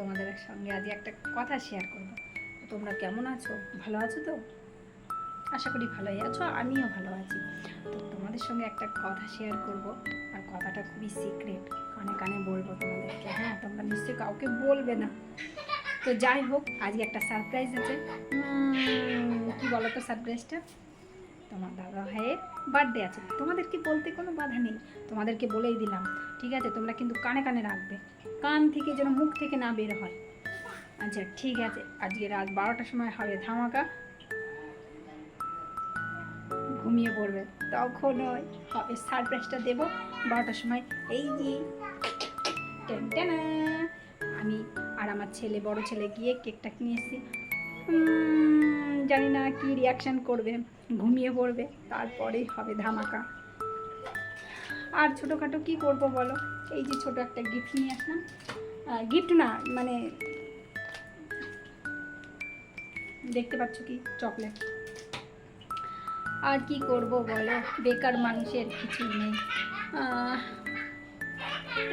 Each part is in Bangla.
তোমাদের সঙ্গে আজ একটা কথা শেয়ার করব। তোমরা কেমন আছো? ভালো আছো তো? আশা করি ভালোই আছো, আমিও ভালো আছি। তো তোমাদের সঙ্গে একটা কথা শেয়ার করব, আর কথাটা খুবই সিক্রেট কানে কানে বলব তোমাদেরকে হ্যাঁ? তোমরা নিশ্চয়ই কাউকে বলবে না। তো যাই হোক, আজকে একটা সারপ্রাইজ আছে। কি বলো তো সারপ্রাইজটা তোমার দাদা ভাইয়ের বার্থডে আছে। তোমাদেরকে বলতে কোনো বাধা নেই? তোমাদেরকে বলেই দিলাম। ঠিক আছে? তোমরা কিন্তু কানে কানে রাখবে। কান থেকে যেন মুখ থেকে না বের হয়। আচ্ছা ঠিক আছে। আজকে রাত বারোটার সময় হবে ধামাকা। ঘুমিয়ে পড়বে। তখন ওই হবে সারপ্রাইজটা দেবো বারোটার সময়। এই যে আমি আর আমার ছেলে বড় ছেলে গিয়ে কেকটা উম, জানি না কি রিয়াকশান করবে, ঘুমিয়ে পড়বে, তারপরেই হবে ধামাকা। আর ছোটোখাটো কি করব বলো? এই যে ছোট একটা গিফট নিয়ে আসলাম। গিফট না মানে দেখতে পাচ্ছ কি? চকলেট আর কি করব বলো? বেকার মানুষের কিছুই নেই।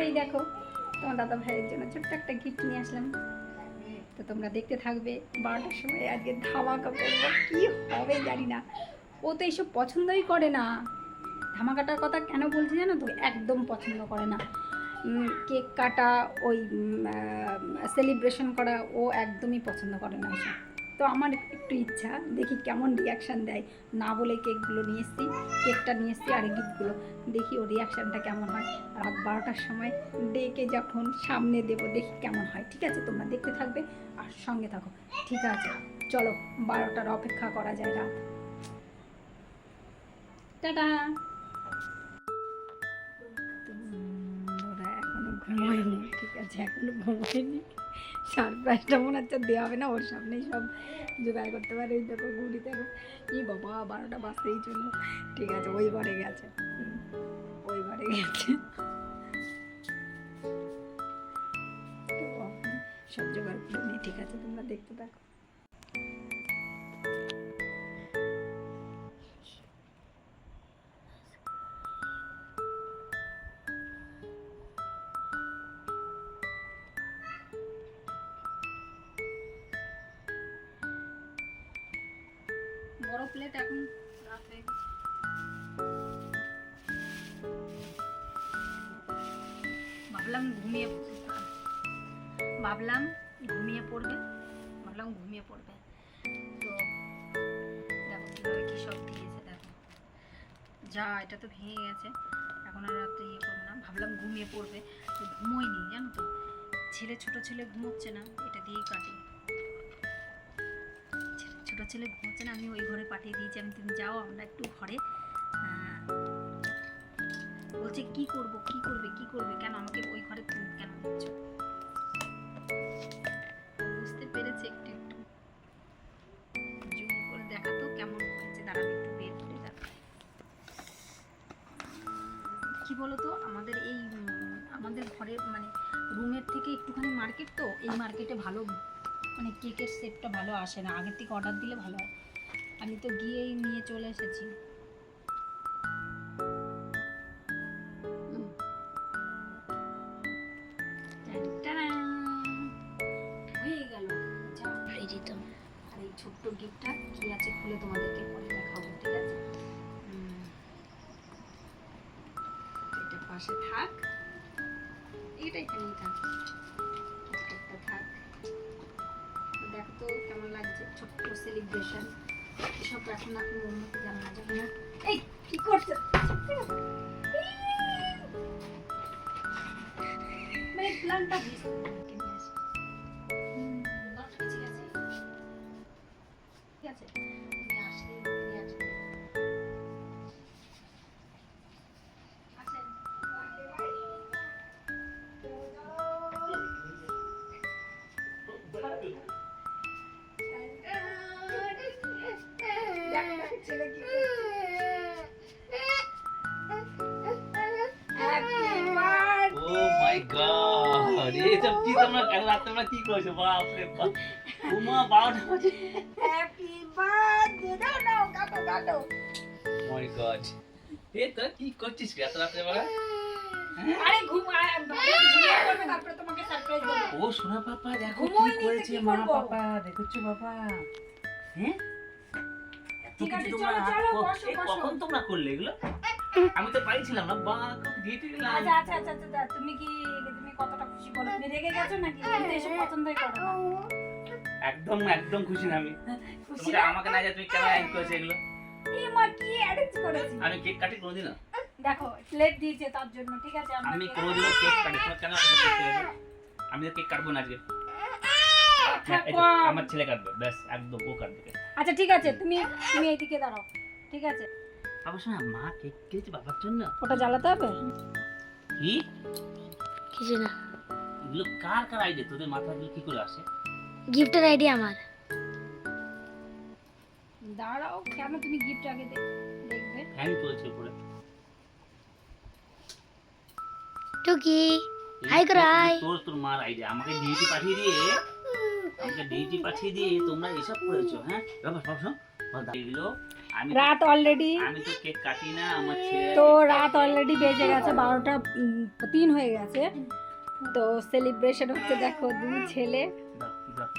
এই দেখো, তোমার দাদা ভাইয়ের জন্য ছোট্ট একটা গিফট নিয়ে আসলাম। তো তোমরা দেখতে থাকবে বারোটার সময় আজকে ধামাকা করব কী হবে জানি না। ও তো এইসব পছন্দই করে না। ধামাকাটার কথা কেন বলছি জানো তো? একদম পছন্দ করে না। কেক কাটা, ওই সেলিব্রেশন করা, ও একদমই পছন্দ করে না ওসব। তো আমার একটু ইচ্ছা দেখি কেমন রিয়াকশান দেয়। না বলে কেকগুলো নিয়ে এসছি কেকটা নিয়ে এসছি আর গিফটগুলো দেখি ওর রিয়াকশানটা কেমন হয়। রাত বারোটার সময় ডেকে যখন সামনে দেবো দেখি কেমন হয়। ঠিক আছে তোমরা দেখতে থাকবে আর সঙ্গে থাকো। ঠিক আছে চলো বারোটার অপেক্ষা করা যায় রাত। টাটা! এখনও ঘুমোয়নি। ঠিক আছে এখনও ঘুমোয়নি। সারপ্রাইজটা মনে হচ্ছে দেওয়া হবে না, ওর সামনেই সব জোগাড় করতে পারে। ওই দেখো ঘুড়ি দেখো ই বাবা, বারোটা বাজতেই চলল। ঠিক আছে, ওই ঘরে গেছে। ওই ঘরে গেছে। সব জোগাড় করে নিই ঠিক আছে, তোমরা দেখতে থাকো। বড় প্লেট এখন গেছে ভাবলাম ঘুমিয়ে ভাবলাম ঘুমিয়ে পড়বে। ভাবলাম ঘুমিয়ে পড়বে। তো দেখো কীভাবে কী সব দিয়েছে, দেখো। যা, এটা তো ভেঙে গেছে। এখন আর রাত্রে ইয়ে করব না। ভাবলাম ঘুমিয়ে পড়বে। তো ঘুমোয়নি, জানো তো? ছেলে, ছোট ছেলে ঘুমোচ্ছে না। এটা দিয়েই কাটি। ছেলে- ঘুমোচ্ছে না, আমি ওই ঘরে পাঠিয়ে দিয়েছি। আমি তুমি যাও আমরা একটু ঘরে। বলছে, কি করব, কি করবে কি করবে? কেন আমাকে ওই ঘরে তুমি কেন দিচ্ছ? বুঝতে পেরেছে একটু একটু। জুম করে দেখাতো কেমন হয়েছে দাঁড়াবে একটু বের করে কি বলতো? আমাদের এই আমাদের ঘরে মানে রুমের থেকে একটুখানি মার্কেট তো, এই মার্কেটে ভালো মানে কেকের শেপটা ভালো আসে না। আগের থেকে অর্ডার দিলে ভালো হয়। আমি তো গিয়েই নিয়ে চলে এসেছি। হয়ে গেল। আর এই ছোট্ট গিফটটা কি আছে খুলে তোমাদেরকে পরে দেখাবো ঠিক আছে? এটা পাশে থাক। এটা এখানেই থাক। ছোট্ট সেলিব্রেশন এসব এখন আপনি না জানি না। এই কি করছে? মানে প্ল্যানটা গড এইসব কি তোমরা কাল রাতে তোমরা কি করছ? বাপ। রে বাপ উমা বারোটা বাজে। হ্যাপি বার্থডে দাও দাও কাটো কাটো। মাই গড এ তো কি করছিস এত রাতে বেলা? আরে ঘুম আ- ভাবে ঘুমিয়ে পড়বে তারপরে তোমাকে সারপ্রাইজ দেবো। ও সোনা পাপা দেখো কি করেছে মা? পাপা দেখেছ বাবা? হ্যাঁ? ঠিক আছে, চলো, চলো, বসো, বসো। কখন তোমরা করলে এগুলো? আমি তো পাইছিলাম না বা দিয়ে দিলাম। আচ্ছা আচ্ছা আচ্ছা আচ্ছা তুমি কি কতটা খুশি বলো তুমি রেগে গেছো নাকি? তুমি এসব পছন্দই করো না। একদম একদম খুশি না আমি। খুশি আমাকে না যা তুমি কেন অ্যারেঞ্জ করেছ এগুলো? এ মা কি অ্যারেঞ্জ করেছি? আমি কেক কাটি কোনোদিন না দেখো প্লেট দিয়েছে তার জন্য ঠিক আছে? আমি cake- কেক কাটি তোমার কেন? আমি তো কেক কাটবো না আজকে। হ্যাঁ, এই। আমার ছেলে কাটবে ব্যাস একদম ও কাটবে আচ্ছা ঠিক আছে তুমি তুমি এইদিকে দাঁড়াও ঠিক আছে? বাবা শোনা মা কেক কিনেছে বাবার জন্য? ওটা জ্বালাতে হবে? কি? কিছু না। এগুলো কার কার আইডিয়া? তোদের মাথায় কি করে আসে? গিফটের আইডিয়া আমার। দাঁড়াও কেন তুমি গিফট আগে দেখবে? ফ্যান চলছে উপরে। টুকি হাই করে তোর- তোর মার আইডিয়া। আমাকে ডিউটি পাঠিয়ে দিয়ে আমাকে ডিউটি পাঠিয়ে দিয়ে তোমরা এসব করেছ হ্যাঁ? বাবা শোনো। বাবা, দাঁড়িয়ে দিলো রাত অলরেডি তো না আমার ছেলে তো রাত অলরেডি বেজে গেছে বারোটা তিন হয়ে গেছে। তো সেলিব্রেশন হচ্ছে দেখো দুই ছেলে।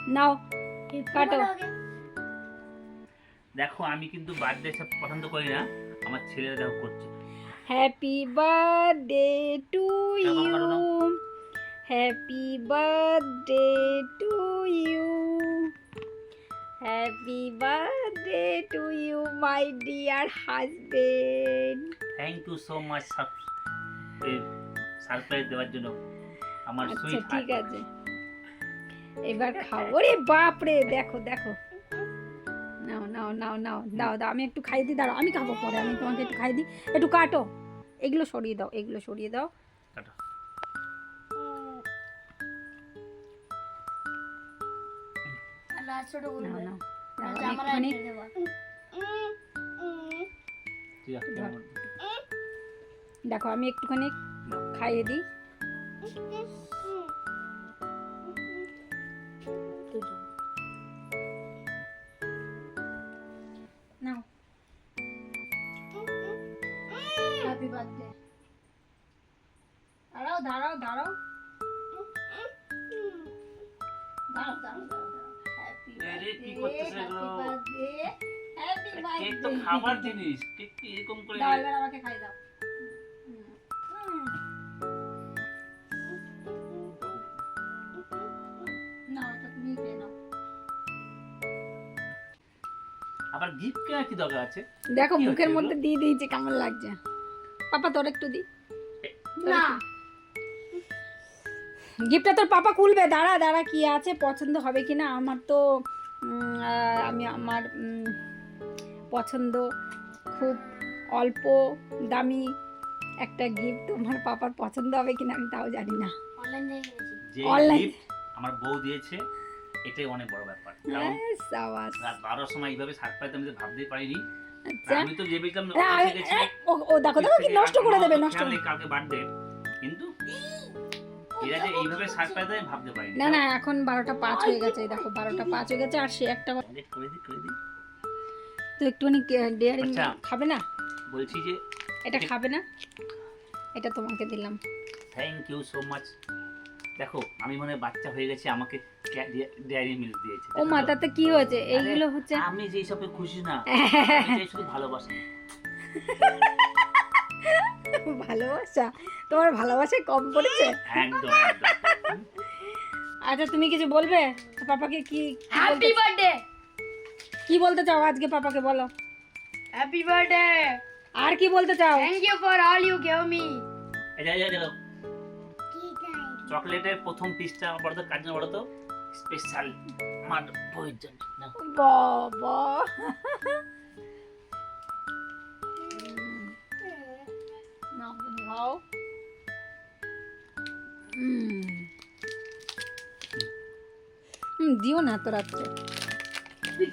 নাও কাটো। দেখো আমি কিন্তু বার্থডে সব পছন্দ করি না আমার ছেলেরা দেখো করছে। Happy birthday to you? Happy birthday to you happy birthday to you my dear husband thank you so much surprise দেওয়ার জন্য আমার আচ্ছা সুইট ঠিক আছে। এবার খাও ওরে বাপ রে দেখো দেখো। নাও নাও নাও নাও দাও দাও আমি একটু খাই দিই দাঁড়াও আমি খাব পরে আমি তোমাকে একটু খাই দিই। একটু কাটো। এগুলো সরিয়ে দাও এগুলো সরিয়ে দাও। কাটো। দেখো আমি একটুখানি খাইয়ে দিই। নাও। হ্যাপি বার্থডে দাঁড়াও দাঁড়াও দাঁড়াও। দাঁড়াও দাঁড়াও। আরে, কি করতেছো এগুলো? কেক তো খাবার জিনিস কেক কি এরকম করে দাও এবার আমাকে খাই দাও। হুম। হুম। নাও এটা তুমি খেয়ে নাও। আবার গিফট কেনার কি দরকার আছে? দেখো মুখের মধ্যে দিয়ে দিয়েছে কেমন লাগছে। পাপা তোর একটু দি। না। গিফটটা তোর পাপা খুলবে। দাঁড়া দাঁড়া কি আছে পছন্দ হবে কি না আমার তো আমি আমার পছন্দ খুব অল্প দামি একটা গিফট তোমার পাপার পছন্দ হবে কিনা আমি তাও জানি না। অনলাইন যে আমার বউ দিয়েছে এটাই অনেক বড় ব্যাপার। কারণ হ্যাঁ, রাত বারোটার সময় এইভাবে সারপ্রাইজ আমি তো ভাবতেই পারিনি। আচ্ছা। আমি তো আমি- গেছি, এ, ও দেখো দেখো কি নষ্ট করে দেবে নষ্ট করে কালকে বার্থডে এরা যে এইভাবে সারপ্রাইজ আমি ভাবতে পারিনি। না না এখন বারোটা পাঁচ হয়ে গেছে দেখো বারোটা পাঁচ হয়ে গেছে আর সে একটা করে দিই করে দিই। তো একটুখানি ডেয়ারিং আচ্ছা। খাবে না? বলছি যে এটা খাবে না? এটা তোমাকে দিলাম। থ্যাংক ইউ সো মাচ দেখো আমি মনে বাচ্চা হয়ে গেছি আমাকে ডেয়ারি মিল্ক দিয়েছে। ও মা তাতে কি হয়েছে? এইগুলো হচ্ছে আমি যে সবে খুশি না আমি শুধু ভালোবাসি। ভালোবাসা? তোমার ভালোবাসা কম পড়েছে? একদম আচ্ছা তুমি কিছু বলবে? পাপাকে কি হ্যাপি বার্থডে কি বলতে চাও আজকে পাপাকে বলো? হ্যাপি বার্থডে আর কি বলতে চাও? Thank you for all you gave me এই যে, এই যে, এই যে, চকলেটের প্রথম পিসটা আমার বড় তো কার বড় তো? স্পেশাল আমার নাও। বাবা। খাও উম। হুম দিও না তো রাত্রে।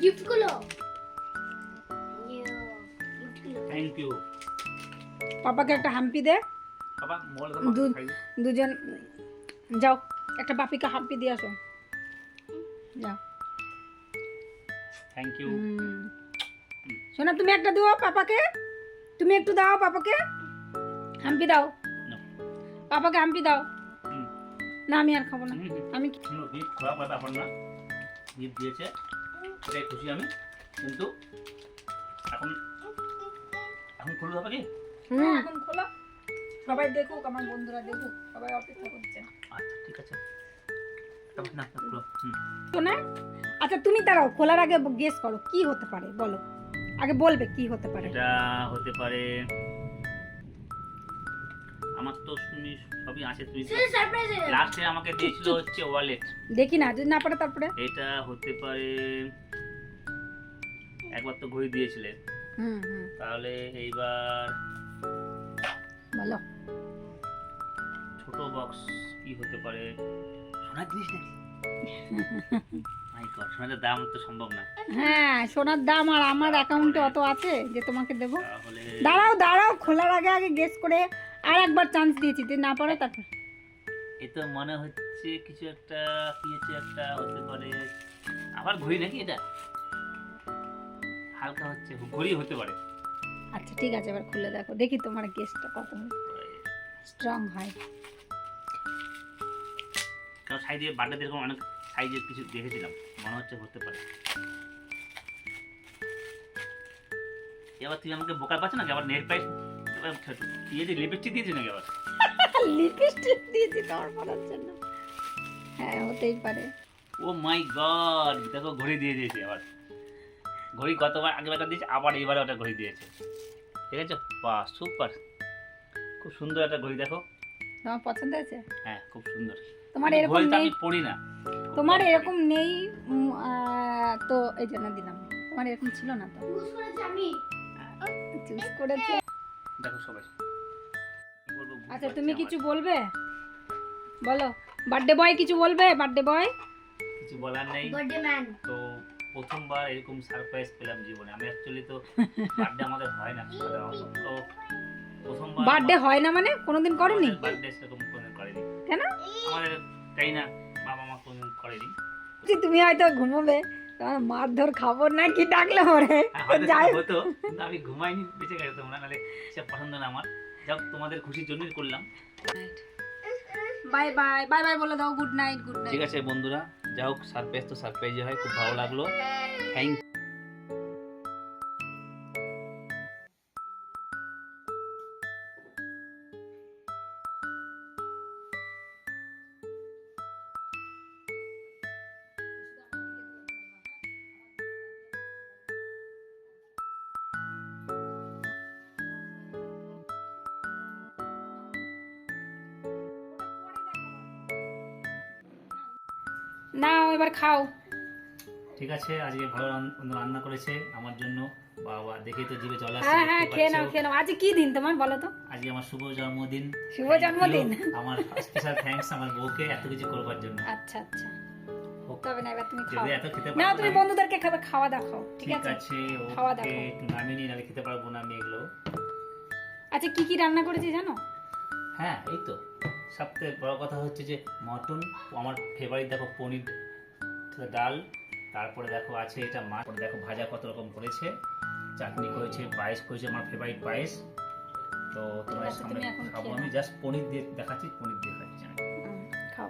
গিফটগুলো? থ্যাংক ইউ পাপাকে একটা হাম্পি দে। বাবা দুজন যাও একটা পাপিকে হাম্পি দিয়ে আসো। যাও। Thank you. শোনা তুমি একটা দাও পাপাকে। তুমি একটু দাও পাপাকে। হাম্পি দাও. পাপাকে আমটি দাও। না আমি আর খাব না। আমি গিফট খাওয়া কোনো ব্যাপার না। গিফট দিয়েছে। এটাই খুশি আমি। কিন্তু এখন এখন খুলতে হবে কি? হ্যাঁ, এখন খোলো। সবাই দেখুক আমার বন্ধুরা দেখুক। সবাই অপেক্ষা করছে। আচ্ছা ঠিক আছে। খুলো। তো না? আচ্ছা তুমি দাঁড়াও খোলার আগে গেস করো। কি হতে পারে? বলো। আগে বলবে কি হতে পারে? এটা হতে পারে তো শুনি সবই আছে তুমি. লাস্টে আমাকে দিয়েছিল হচ্ছে ওয়ালেট দেখি না যদি না পারে তারপরে? এটা হতে পারে একবার তো ঘড়ি দিয়েছিলে। হুম হুম। তাহলে এইবার বলো। ছোট বক্স কি হতে পারে? সোনার জিনিস নাকি? মাই সোনার দাম তো সম্ভব না। হ্যাঁ সোনার দাম আর আমার অ্যাকাউন্টে অত আছে যে তোমাকে দেবো। দাঁড়াও দাঁড়াও খোলার আগে আগে গেস করে আর একবার চান্স দিয়েছি যদি না পারে তারপর। এ তো মনে হচ্ছে কিছু একটা কি হচ্ছে একটা হতে পারে। আবার ঘড়ি নাকি এটা? হালকা হচ্ছে ঘড়ি হতে পারে। আচ্ছা ঠিক আছে এবার খুলে দেখো। দেখি তোমার গেসটা কত স্ট্রং হয়। কারণ সাইডে বার্থডে এরকম অনেক সাইজের কিছু দেখেছিলাম। মনে হচ্ছে হতে পারে। এবার তুই আমাকে বোকা পাচ্ছ নাকি? আবার নেট প্রাইস লিপস্টিক দিয়েছি নাকি আবার? লিপস্টিক দিয়েছি তোমার জন্য। হ্যাঁ হতেই পারে। ও মাই গড দেখো ঘড়ি দিয়ে দিয়েছে আবার। ঘড়ি গতবার আগের দিয়েছে আবার এবারে ওটা ঘড়ি দিয়েছে। ঠিক আছে? বাহ সুপার খুব সুন্দর একটা ঘড়ি দেখো। তোমার পছন্দ হয়েছে? হ্যাঁ খুব সুন্দর। তোমার এরকম নেই আমি পড়ি না। তোমার এরকম নেই আহ, তো এই জন্য দিলাম। তোমার এরকম ছিল না তো? করেছে? চুজ। দেখো সবাই। আচ্ছা তুমি কিছু বলবে? বলো। বার্থডে বয় কিছু বলবে? বার্থডে বয় কিছু বলার নেই। Birthday man. তো প্রথমবার এরকম সারপ্রাইজ পেলাম জীবনে। আমি অ্যাকচুয়ালি তো বার্থডে আমাদের হয় না তো প্রথমবার বার্থডে হয় না মানে? কোনোদিন করনি? বার্থডে সেরকম কোনো করেনি। কেন? আমাদের তাই না? বাবা মা কোনোদিন করেনি। তুমি হয়তো ঘুমোবে। তোমার মারধর খাব না কি ডাকলে মরে হ্যাঁ, যাই হতো আমি ঘুমাইনি বেঁচে গেছে তোমরা নাহলে সে পছন্দ না আমার। যাক তোমাদের খুশির জন্যই করলাম। বাই বাই বাই বাই বলে দাও গুড নাইট গুড ঠিক আছে বন্ধুরা যা হোক সারপ্রাইজ তো সারপ্রাইজই হয় খুব ভালো লাগল। থ্যাংক না এবার খাও। ঠিক আছে আজকে ভালো রান্না করেছে আমার জন্য। বাবা দেখে তো জিভে জল আসছে হ্যাঁ হ্যাঁ খেয়ে নাও। খেয়ে নাও। আজ কি দিন তোমার বলো তো? আজকে আমার শুভ জন্মদিন। শুভ জন্মদিন। আমার স্পেশাল থ্যাঙ্কস আমার বউকে এত কিছু করবার জন্য। আচ্ছা আচ্ছা। তবে না এবার তুমি খাও। এত খেতে না তুমি বন্ধুদেরকে খাবে খাওয়া দাও ঠিক আছে? খাওয়া দাও। একটু নামিয়ে খেতে পারব না আমি এগুলো। আচ্ছা কি কি রান্না করেছি জানো? হ্যাঁ এই তো। সবথেকে বড় কথা হচ্ছে যে মটন আমার ফেভারিট দেখো পনির ডাল তারপরে দেখো আছে এটা মাছ দেখো ভাজা কত রকম করেছে চাটনি করেছে পায়েস করেছে আমার ফেভারিট পায়েস। তো তোমার আচ্ছা, সামনে এখন খাব আমি জাস্ট পনির দিয়ে দেখাচ্ছি পনির দিয়ে খাচ্ছি আমি। খাও।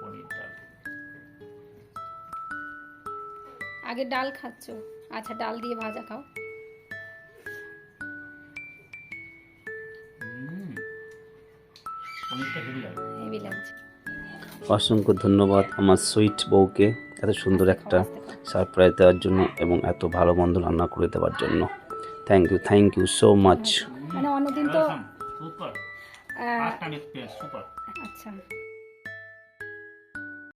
পনির ডাল। আগে ডাল খাচ্ছ? আচ্ছা ডাল দিয়ে ভাজা খাও। অসংখ্য ধন্যবাদ আমার সুইট বউকে এত সুন্দর একটা। সারপ্রাইজ দেওয়ার জন্য এবং এত ভালো মন্দ রান্না করে দেওয়ার জন্য। Thank you thank you so much মানে অন্যদিন তো আচ্ছা।